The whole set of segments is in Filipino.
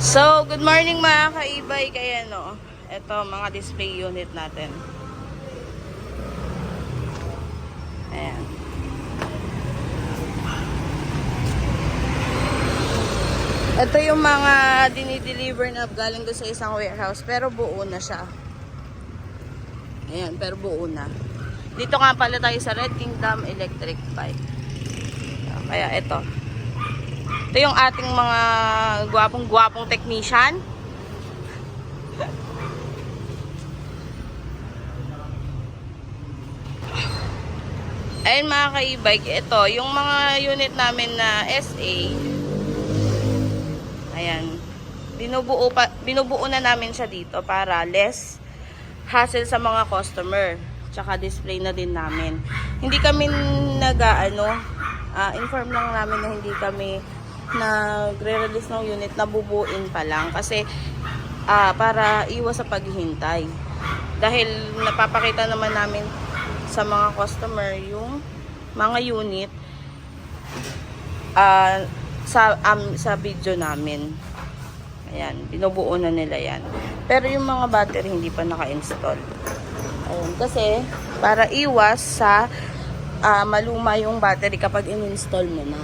So, good morning mga kaibay. Kaya no, ito mga display unit natin. Ayan. Ito yung mga dinideliver na galing doon sa isang warehouse pero buo na siya. Ayan, pero buo na. Dito nga pala tayo sa Red Kingdom Electric Bike. Kaya ito. Ito yung ating mga gwapong-gwapong technician. Ayun mga ka-e-bike, ito, yung mga unit namin na SA, ayan, binubuo, pa, binubuo na namin siya dito para less hassle sa mga customer. Tsaka display na din namin. Hindi kami nag-ano, ah, inform lang namin na hindi kami nagre-release ng unit na bubuin pa lang. Kasi ah, para iwas sa paghihintay. Dahil napapakita naman namin sa mga customer yung mga unit ah, sa am sa video namin. Ayan, binubuo na nila yan. Pero yung mga battery hindi pa naka-install. Ayun, kasi para iwas sa ah, maluma yung battery kapag in-install mo na.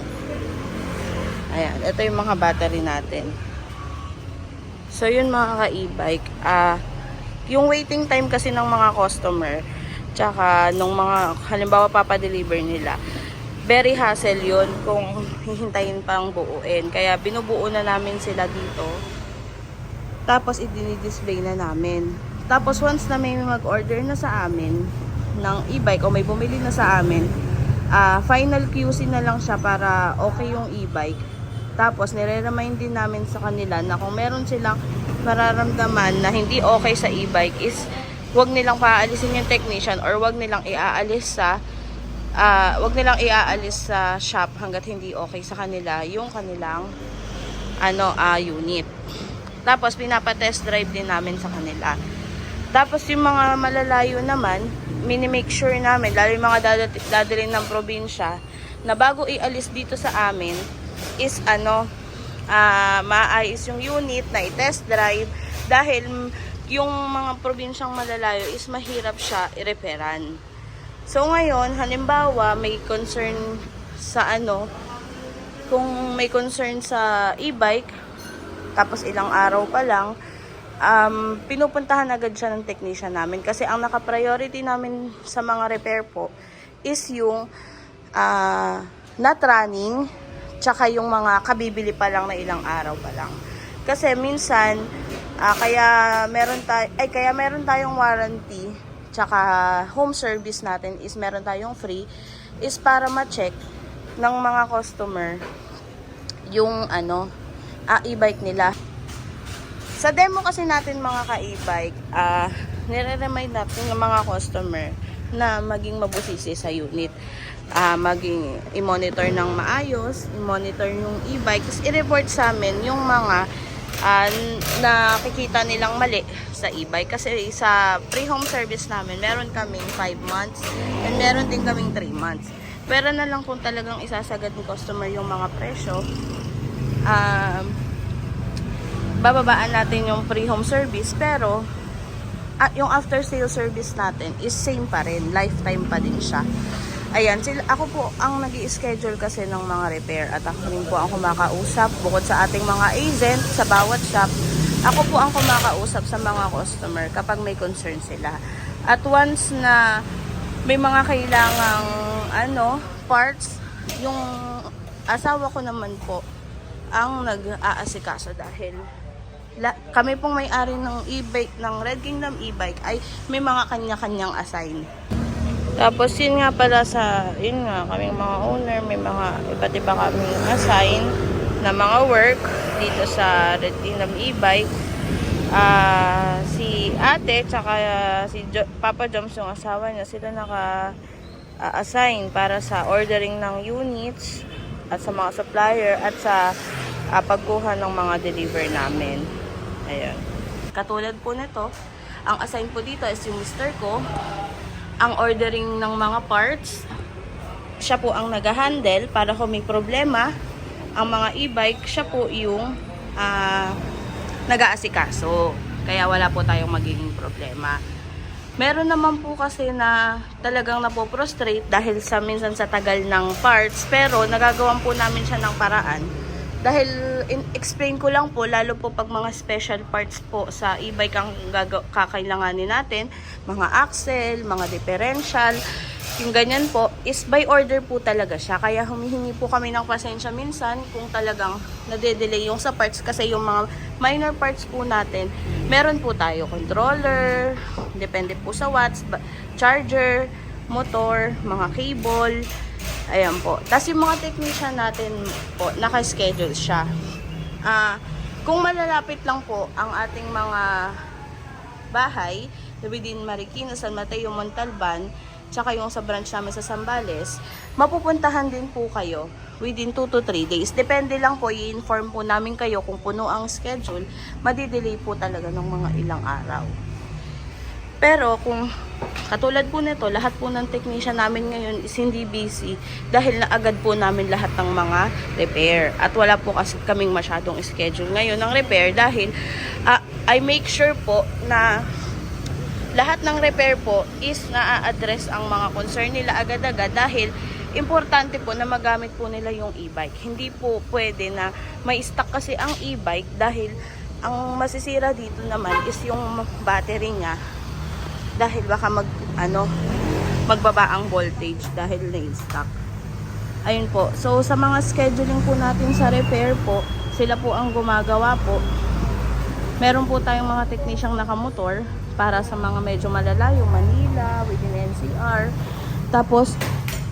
Ayan, ito yung mga battery natin. So yun mga ka-e-bike, ah yung waiting time kasi ng mga customer, tsaka nung mga halimbawa papadeliver nila, very hassle yun kung hihintayin pang buuin. Kaya binubuo na namin sila dito. Tapos i-display na namin. Tapos once na may mag-order na sa amin ng e-bike o may bumili na sa amin, ah final QC na lang siya para okay yung e-bike. Tapos nire-remind din namin sa kanila na kung meron silang mararamdaman na hindi okay sa e-bike is wag nilang paalisin yung technician or wag nilang iaalis sa ah wag nilang iaalis sa shop hanggat hindi okay sa kanila yung kanilang ano ah unit. Tapos pinapa-test drive din namin sa kanila. Tapos yung mga malalayo naman, mini-make sure namin, lalo yung mga dadalhin ng probinsya, na bago ialis dito sa amin, is ano, ah maayos yung unit na i-test drive dahil yung mga probinsyang malalayo is mahirap siya i-repairan. So ngayon, halimbawa may concern sa ano, kung may concern sa e-bike, tapos ilang araw pa lang, um, pinupuntahan agad siya ng technician namin. Kasi ang naka-priority namin sa mga repair po is yung ah, not running, tsaka yung mga kabibili pa lang na ilang araw pa lang. Kasi minsan, ah, kaya meron tayo, ay kaya meron tayong warranty, tsaka home service natin is meron tayong free, is para ma-check ng mga customer yung ano, ah, e-bike nila. Sa demo kasi natin mga ka-e-bike, ah, nire-remind natin ng mga customer na maging mabusisi sa unit. Ah, maging i-monitor ng maayos, i-monitor yung e-bike, tapos i-report sa amin yung mga ah, nakikita nilang mali sa e-bike. Kasi sa pre-home service namin, meron kaming 5 months and meron din kaming 3 months. Pero na lang kung talagang isasagad ng customer yung mga presyo, um, bababaan natin yung pre-home service pero at yung after sale service natin is same pa rin lifetime pa din siya ayan sila, ako po ang nag schedule kasi ng mga repair at ako rin po ang kumakausap bukod sa ating mga agent sa bawat shop ako po ang kumakausap sa mga customer kapag may concern sila at once na may mga kailangang ano parts yung asawa ko naman po ang nag-aasikaso dahil la, kami pong may-ari ng e-bike ng Red Kingdom e-bike ay may mga kanya-kanyang assign. Tapos yun nga pala sa yun nga kaming mga owner may mga iba't iba kaming assign na mga work dito sa Red Kingdom e-bike. Ah, si ate tsaka si jo- Papa Joms yung asawa niya sila naka ah, para sa ordering ng units at sa mga supplier at sa ah, pagkuha ng mga deliver namin. Ayan. Katulad po nito, ang assign po dito is yung mister ko. Ang ordering ng mga parts, siya po ang nag-handle para kung may problema, ang mga e-bike, siya po yung ah, nag-aasikaso. Kaya wala po tayong magiging problema. Meron naman po kasi na talagang napoprostrate dahil sa minsan sa tagal ng parts pero nagagawan po namin siya ng paraan. Dahil in, explain ko lang po lalo po pag mga special parts po sa e-bike ang kakailanganin natin, mga axle, mga differential, yung ganyan po is by order po talaga siya. Kaya humihingi po kami ng pasensya minsan kung talagang nade-delay yung sa parts kasi yung mga minor parts po natin, meron po tayo controller, depende po sa watts, charger, motor, mga cable, ayan po. Tapos yung mga technician natin po, naka-schedule siya. Ah, kung malalapit lang po ang ating mga bahay within Marikina, San Mateo, Montalban, tsaka yung sa branch namin sa Sambales, mapupuntahan din po kayo within 2 to 3 days. Depende lang po, i-inform po namin kayo kung puno ang schedule, madidelay po talaga ng mga ilang araw. Pero kung katulad po nito, lahat po ng technician namin ngayon is hindi busy dahil naagad po namin lahat ng mga repair. At wala po kasi kaming masyadong schedule ngayon ng repair dahil ah, I make sure po na lahat ng repair po is na-address ang mga concern nila agad-agad dahil importante po na magamit po nila yung e-bike. Hindi po pwede na may stock kasi ang e-bike dahil ang masisira dito naman is yung battery niya dahil baka mag ano magbaba ang voltage dahil na-stock. Ayun po. So sa mga scheduling po natin sa repair po, sila po ang gumagawa po. Meron po tayong mga technician nakamotor para sa mga medyo malalayo, Manila, within NCR. Tapos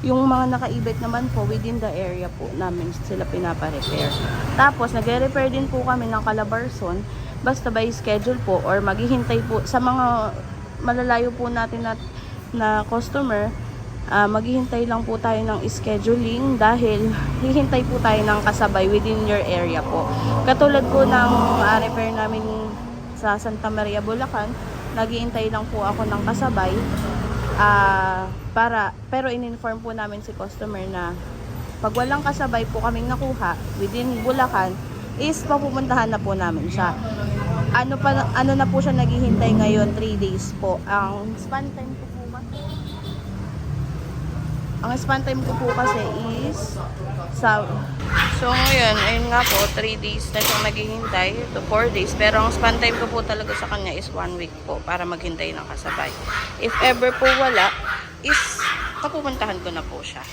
yung mga naka-e-bike naman po within the area po namin sila pinapa-repair. Tapos nagre-repair din po kami ng Calabarzon basta by schedule po or maghihintay po sa mga malalayo po natin na, na customer ah, maghihintay lang po tayo ng scheduling dahil hihintay po tayo ng kasabay within your area po. Katulad po ng ah, repair namin sa Santa Maria, Bulacan, naghihintay lang po ako ng kasabay ah, para pero in-inform po namin si customer na pag walang kasabay po kaming nakuha within Bulacan is papupuntahan na po namin siya. Ano pa ano na po siya naghihintay ngayon 3 days po. Ang span time ko po ba? Ang span time ko po kasi is sa So ngayon, ayun nga po, 3 days na siyang naghihintay to 4 days. Pero ang span time ko po talaga sa kanya is 1 week po para maghintay ng kasabay. If ever po wala, is papupuntahan ko na po siya.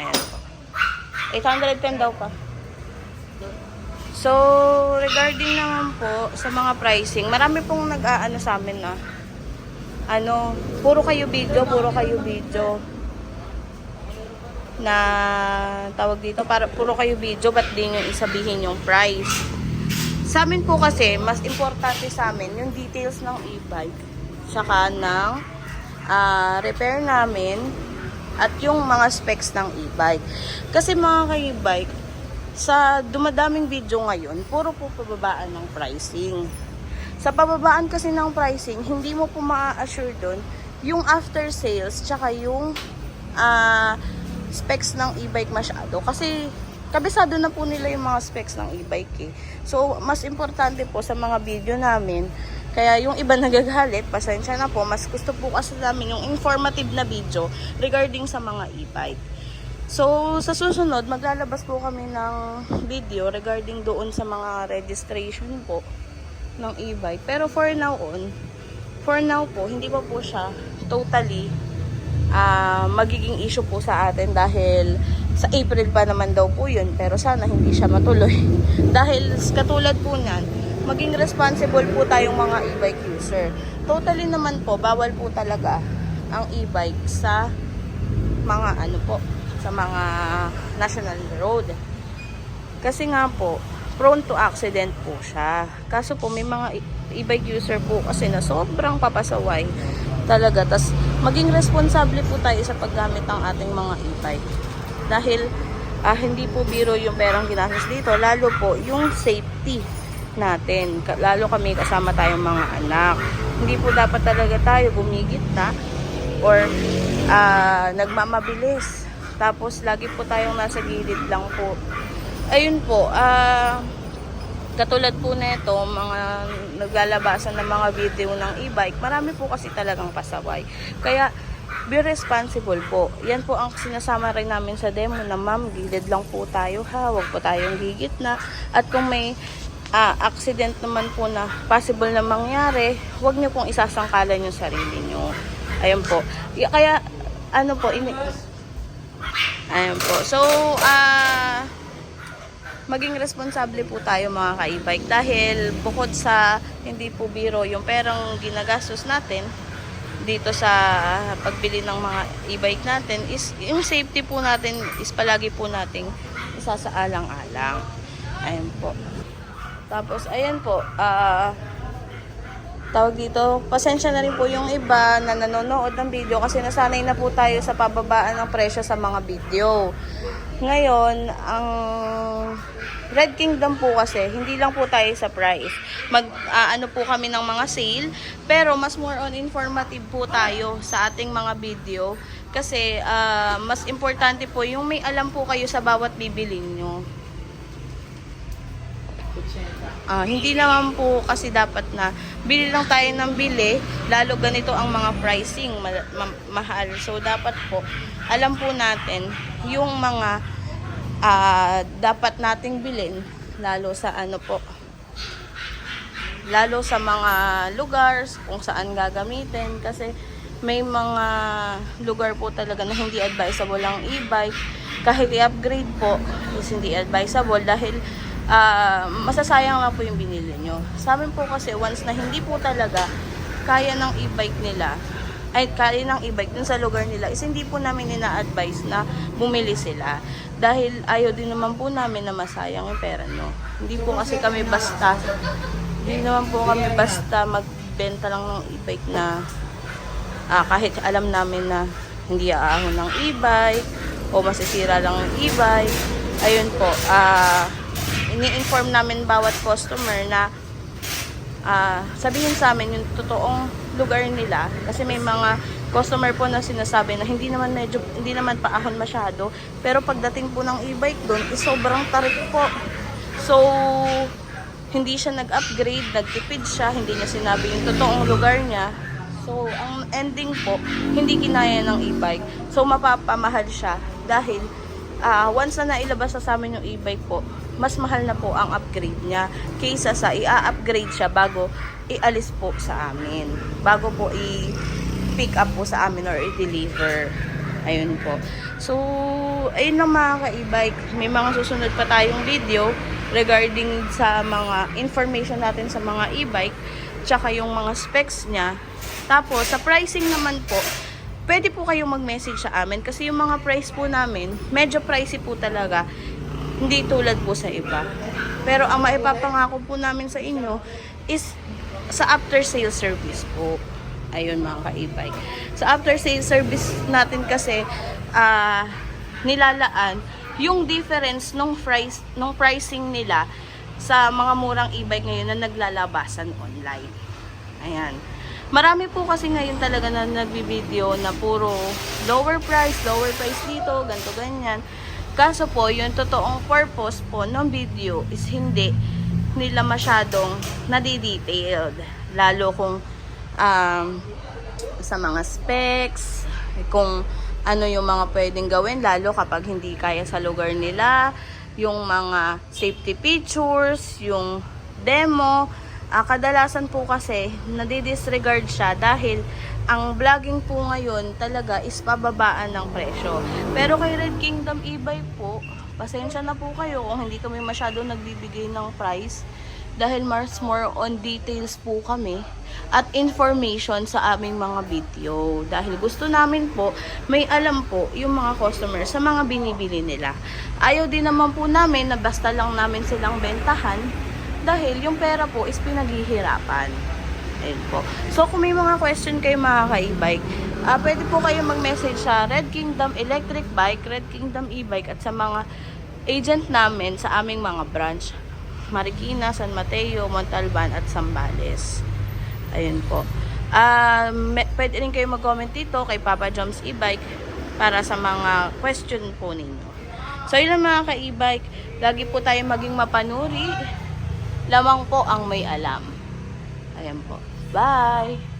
Ayan po. 810 daw pa. So, regarding naman po sa mga pricing, marami pong nag-aano sa amin na ano, puro kayo video, puro kayo video na tawag dito, para puro kayo video, ba't di nyo isabihin yung price? Sa amin po kasi, mas importante sa amin yung details ng e-bike, saka ng ah, repair namin, at yung mga specs ng e-bike. Kasi mga ka-e-bike, sa dumadaming video ngayon, puro po pababaan ng pricing. Sa pababaan kasi ng pricing, hindi mo po ma-assure doon yung after sales tsaka yung ah, specs ng e-bike masyado. Kasi kabisado na po nila yung mga specs ng e-bike eh. So, mas importante po sa mga video namin, kaya yung iba nagagalit, pasensya na po, mas gusto po kasi namin yung informative na video regarding sa mga e-bike. So, sa susunod, maglalabas po kami ng video regarding doon sa mga registration po ng e-bike. Pero for now on, for now po, hindi pa po siya totally ah, magiging issue po sa atin dahil sa April pa naman daw po yun. Pero sana hindi siya matuloy. dahil katulad po niyan, maging responsible po tayong mga e-bike user. Totally naman po, bawal po talaga ang e-bike sa mga ano po, sa mga national road. Kasi nga po, prone to accident po siya. Kaso po may mga e-bike user po kasi na sobrang papasaway talaga. Tas maging responsable po tayo sa paggamit ng ating mga e-bike. Dahil ah, hindi po biro yung perang ginastos dito, lalo po yung safety natin. Lalo kami kasama tayong mga anak. Hindi po dapat talaga tayo gumigit na or ah, nagmamabilis. Tapos lagi po tayong nasa gilid lang po. Ayun po, ah Katulad po nito, mga naglalabasan ng mga video ng e-bike, marami po kasi talagang pasaway. Kaya, be responsible po. Yan po ang sinasama rin namin sa demo na ma'am, gilid lang po tayo ha, huwag po tayong gigit na. At kung may ah, accident naman po na possible na mangyari, huwag niyo pong isasangkalan yung sarili niyo. Ayun po. Kaya, ano po, ini... Ayun po. So, ah maging responsable po tayo mga ka-e-bike dahil bukod sa hindi po biro yung perang ginagastos natin dito sa pagbili ng mga e-bike natin is yung safety po natin is palagi po nating isasaalang-alang. Ayun po. Tapos ayan po, ah tawag dito, pasensya na rin po yung iba na nanonood ng video kasi nasanay na po tayo sa pababaan ng presyo sa mga video. Ngayon, ang Red Kingdom po kasi, hindi lang po tayo sa price. Mag, ano po kami ng mga sale, pero mas more on informative po tayo sa ating mga video. Kasi, ah, mas importante po yung may alam po kayo sa bawat bibilin nyo. Ah, hindi naman po kasi dapat na bili lang tayo ng bili, lalo ganito ang mga pricing ma- ma- mahal. So dapat po alam po natin yung mga ah, dapat nating bilhin lalo sa ano po lalo sa mga lugar kung saan gagamitin kasi may mga lugar po talaga na hindi advisable ang e-bike kahit i-upgrade po is hindi advisable dahil ah, masasayang lang po yung binili nyo. Sa amin po kasi once na hindi po talaga kaya ng e-bike nila ay kaya ng e-bike dun sa lugar nila is hindi po namin ina-advise na bumili sila. Dahil ayaw din naman po namin na masayang yung pera no hindi po kasi kami basta hindi naman po kami basta magbenta lang ng e-bike na ah, kahit alam namin na hindi aahon ng e-bike o masisira lang ng e-bike. Ayun po, ah, ini-inform namin bawat customer na ah, sabihin sa amin yung totoong lugar nila kasi may mga customer po na sinasabi na hindi naman medyo hindi naman paahon masyado pero pagdating po ng e-bike doon is sobrang tarik po so hindi siya nag-upgrade, nagtipid siya, hindi niya sinabi yung totoong lugar niya. So, ang ending po, hindi kinaya ng e-bike. So, mapapamahal siya dahil ah, once na nailabas na sa amin yung e-bike po, mas mahal na po ang upgrade niya kaysa sa i-upgrade siya bago ialis po sa amin. Bago po i-pick up po sa amin or i-deliver. Ayun po. So, ayun lang mga ka-e-bike. May mga susunod pa tayong video regarding sa mga information natin sa mga e-bike tsaka yung mga specs niya. Tapos, sa pricing naman po, pwede po kayong mag-message sa amin kasi yung mga price po namin, medyo pricey po talaga. Hindi tulad po sa iba. Pero ang maipapangako po namin sa inyo is sa after sale service po. Ayun mga ka-e-bike. Sa after sale service natin kasi ah nilalaan yung difference nung price nung pricing nila sa mga murang e-bike ngayon na naglalabasan online. Ayan. Marami po kasi ngayon talaga na nagbibideo na puro lower price, lower price dito, ganto ganyan. Kaso po, yung totoong purpose po ng video is hindi nila masyadong nadidetailed. Lalo kung um, sa mga specs, kung ano yung mga pwedeng gawin, lalo kapag hindi kaya sa lugar nila, yung mga safety features, yung demo, ah, kadalasan po kasi nadidisregard siya dahil ang vlogging po ngayon talaga is pababaan ng presyo. Pero kay Red Kingdom e-bike po, pasensya na po kayo kung hindi kami masyado nagbibigay ng price dahil mas more on details po kami at information sa aming mga video. Dahil gusto namin po, may alam po yung mga customer sa mga binibili nila. Ayaw din naman po namin na basta lang namin silang bentahan dahil yung pera po is pinaghihirapan. Ayun po. So, kung may mga question kayo mga ka-e-bike, ah, pwede po kayo mag-message sa Red Kingdom Electric Bike, Red Kingdom e-bike at sa mga agent namin sa aming mga branch. Marikina, San Mateo, Montalban at Zambales. Ayun po. Ah, me- pwede rin kayo mag-comment dito kay Papa Joms e-bike para sa mga question po ninyo. So, yun lang mga ka-e-bike. Lagi po tayo maging mapanuri. lamang po ang may alam. Ayan po. Bye!